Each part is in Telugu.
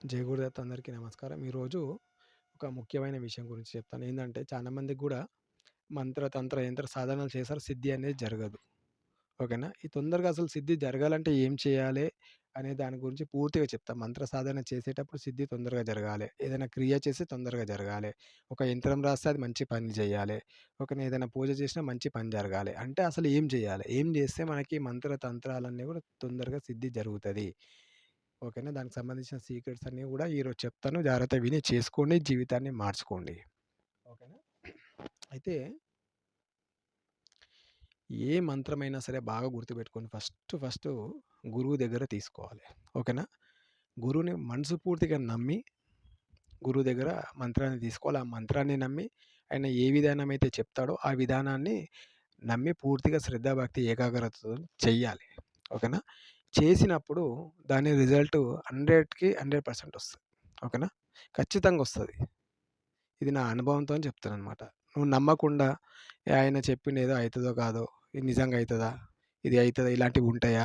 జై గురుదత్ అందరికీ నమస్కారం. ఈరోజు ఒక ముఖ్యమైన విషయం గురించి చెప్తాను. ఏంటంటే చాలామందికి కూడా మంత్ర, తంత్ర, యంత్ర సాధనలు చేశారు. సిద్ధి అనేది జరగదు. ఓకేనా? ఈ తొందరగా అసలు సిద్ధి జరగాలంటే ఏం చేయాలి? అనే దాని గురించి పూర్తిగా చెప్తా. మంత్ర సాధన చేసేటప్పుడు సిద్ధి తొందరగా జరగాలి. ఏదైనా క్రియ చేస్తే తొందరగా జరగాలి. ఒక యంత్రం రాస్తే అది మంచి పని చేయాలి ఓకేనా? ఏదైనా పూజ చేసినా మంచి పని జరగాలి. అంటే అసలు ఏం చేయాలి ఏం చేస్తే మనకి మంత్ర తంత్రాలన్నీ కూడా తొందరగా సిద్ధి జరుగుతుంది ఓకేనా? దానికి సంబంధించిన సీక్రెట్స్ అన్నీ గూడా ఈరోజు చెప్తాను. జాగ్రత్తగా విని చేసుకోండి. జీవితాన్ని మార్చుకోండి. ఓకేనా? అయితే ఏ మంత్రమైనా సరే బాగా గుర్తుపెట్టుకోండి. ఫస్ట్ ఫస్ట్ గురువు దగ్గర తీసుకోవాలి. ఓకేనా? గురువుని మనసు పూర్తిగా నమ్మి గురువు దగ్గర మంత్రాన్ని తీసుకోవాలి. ఆ మంత్రాన్ని నమ్మి ఆయన ఏ విధానం అయితే చెప్తాడో ఆ విధానాన్ని నమ్మి పూర్తిగా శ్రద్ధ, భక్తి, ఏకాగ్రతతో చెయ్యాలి. ఓకేనా? చేసినప్పుడు దాని రిజల్ట్ హండ్రెడ్కి హండ్రెడ్ పర్సెంట్ వస్తుంది ఓకేనా? ఖచ్చితంగా వస్తుంది ఇది నా అనుభవంతో చెప్తాను అనమాట నువ్వు నమ్మకుండా ఆయన చెప్పింది ఏదో అవుతుందో కాదో, ఇది నిజంగా అవుతుందా ఇది అవుతుందా ఇలాంటివి ఉంటాయా?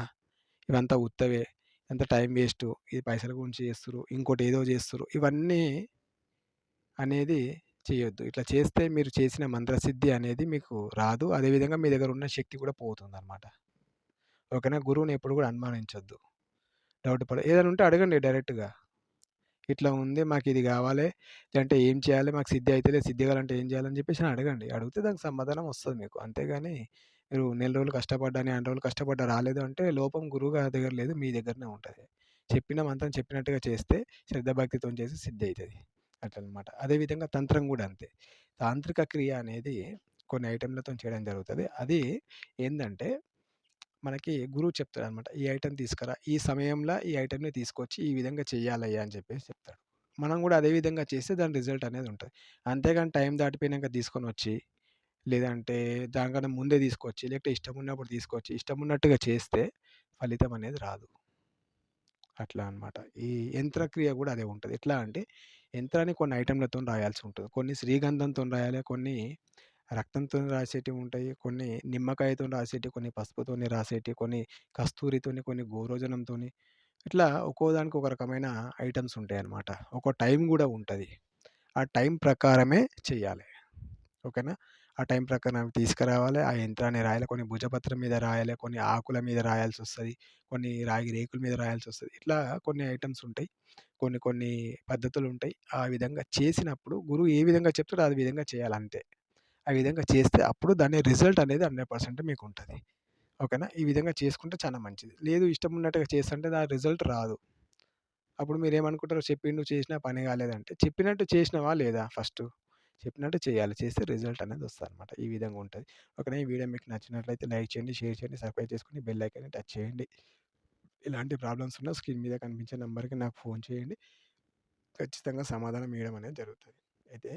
ఇవంతా ఉత్తవే. ఎంత టైం వేస్ట్ ఇది పైసల గురించి చేస్తుర్రు. ఇంకోటి ఏదో చేస్తుర్రు. ఇవన్నీ అనేది చేయొద్దు. ఇట్లా చేస్తే మీరు చేసిన మంత్రసిద్ధి అనేది మీకు రాదు. అదేవిధంగా మీ దగ్గర ఉన్న శక్తి కూడా పోతుంది అనమాట ఓకేనా? గురువుని ఎప్పుడు కూడా అనుమానించొద్దు. డౌట్ పడ ఏదైనా ఉంటే అడగండి డైరెక్ట్‌గా. ఇట్లా ఉంది మాకు ఇది కావాలి. అంటే ఏం చేయాలి? మాకు సిద్ధి అయితే సిద్ధి కావాలంటే ఏం చేయాలని చెప్పేసి అడగండి. అడిగితే దానికి సమాధానం వస్తుంది మీకు. అంతేగాని మీరు నెల రోజులు కష్టపడ్డాని అన్ని రోజులు కష్టపడ్డా రాలేదు అంటే లోపం గురువు గారి దగ్గర లేదు. మీ దగ్గరనే ఉంటుంది చెప్పిన మంత్రం చెప్పినట్టుగా చేస్తే శ్రద్ధభక్తితో చేసి చేస్తే సిద్ధి అవుతుంది అట్లనమాట. అదేవిధంగా తంత్రం కూడా అంతే. తాంత్రిక క్రియ అనేది కొన్ని ఐటెంలతో చేయడం జరుగుతుంది అది ఏంటంటే మనకి గురువు చెప్తాడనమాట. ఈ ఐటెం తీసుకురా. ఈ సమయంలో ఈ ఐటెంని తీసుకొచ్చి ఈ విధంగా చేయాలయ్యా అని చెప్పేసి చెప్తాడు. మనం కూడా అదే విధంగా చేస్తే దాని రిజల్ట్ అనేది ఉంటుంది అంతేగాని టైం దాటిపోయినాక తీసుకొని వచ్చి లేదంటే దానికన్నా ముందే తీసుకొచ్చి, లేకపోతే ఇష్టం ఉన్నప్పుడు తీసుకొచ్చి, ఇష్టం ఉన్నట్టుగా చేస్తే ఫలితం అనేది రాదు. అట్లా అనమాట. ఈ యంత్రక్రియ కూడా అదే ఉంటుంది ఎట్లా అంటే యంత్రాన్ని కొన్ని ఐటెంలతో రాయాల్సి ఉంటుంది కొన్ని శ్రీగంధంతో రాయాలి. కొన్ని రక్తంతోని రాసేటివి ఉంటాయి. కొన్ని నిమ్మకాయతో రాసేటివి, కొన్ని పసుపుతోని రాసేటివి, కొన్ని కస్తూరితోని, కొన్ని గోరోజనంతోని ఇట్లా ఒక్కో దానికి ఒక రకమైన ఐటమ్స్ ఉంటాయి అన్నమాట ఒక టైం కూడా ఉంటుంది ఆ టైం ప్రకారమే చేయాలి ఓకేనా? ఆ టైం ప్రకారం అవి తీసుకురావాలి. ఆ యంత్రాన్ని రాయాలి. కొన్ని భుజపత్రం మీద రాయాలి. కొన్ని ఆకుల మీద రాయాల్సి వస్తుంది కొన్ని రాగి రేకుల మీద రాయాల్సి వస్తుంది ఇట్లా కొన్ని ఐటమ్స్ ఉంటాయి. కొన్ని కొన్ని పద్ధతులు ఉంటాయి ఆ విధంగా చేసినప్పుడు గురువు ఏ విధంగా చెప్తాడో ఆ విధంగా చేయాలి అంతే. ఆ విధంగా చేస్తే అప్పుడు దాని రిజల్ట్ అనేది హండ్రెడ్ పర్సెంట్ మీకు ఉంటుంది ఓకేనా? ఈ విధంగా చేసుకుంటే చాలా మంచిది. లేదు ఇష్టం ఉన్నట్టుగా చేస్తుంటే దాని రిజల్ట్ రాదు. అప్పుడు మీరు ఏమనుకుంటారు చెప్పిండు చేసినా పని కాలేదంటే, చెప్పినట్టు చేసినావా లేదా ఫస్ట్ చెప్పినట్టు చేయాలి. చేస్తే రిజల్ట్ అనేది వస్తదనమాట. ఈ విధంగా ఉంటుంది ఓకేనా? ఈ వీడియో మీకు నచ్చినట్లయితే లైక్ చేయండి, షేర్ చేయండి, సబ్స్క్రైబ్ చేసుకొని బెల్ ఐకాన్‌ని టచ్ చేయండి. ఇలాంటి ప్రాబ్లమ్స్ ఉన్నా స్క్రీన్ మీద కనిపించే నెంబర్కి నాకు ఫోన్ చేయండి. ఖచ్చితంగా సమాధానం ఇవ్వడం అనేది జరుగుతుంది అయితే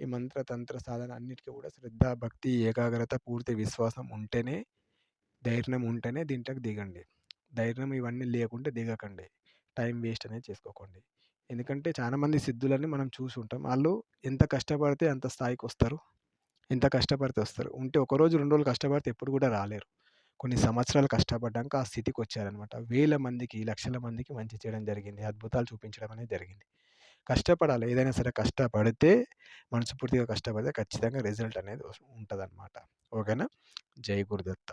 ఈ మంత్ర, తంత్ర సాధన అన్నిటికీ కూడా శ్రద్ధ, భక్తి, ఏకాగ్రత, పూర్తి విశ్వాసం ఉంటేనే, ధైర్యం ఉంటేనే దీంట్లోకి దిగండి. ధైర్యం ఇవన్నీ లేకుంటే దిగకండి. టైం వేస్ట్ అనేది చేసుకోకండి. ఎందుకంటే చాలామంది సిద్ధులని మనం చూసుంటాం. వాళ్ళు ఎంత కష్టపడితే అంత స్థాయికి వస్తారు ఎంత కష్టపడితే వస్తారు. ఉంటే ఒకరోజు, రెండు రోజులు కష్టపడితే ఎప్పుడు కూడా రాలేరు. కొన్ని సంవత్సరాలు కష్టపడ్డాక ఆ స్థితికి వచ్చారనమాట వేల మందికి, లక్షల మందికి మంచి చేయడం జరిగింది. అద్భుతాలు చూపించడం అనేది జరిగింది. కష్టపడాలి. ఏదైనా సరే కష్టపడితే మనస్ఫూర్తిగా కష్టపడితే ఖచ్చితంగా రిజల్ట్ అనేది ఉంటుంది ఉంటదనమాట. ఓకేనా? జై గురుదత్త.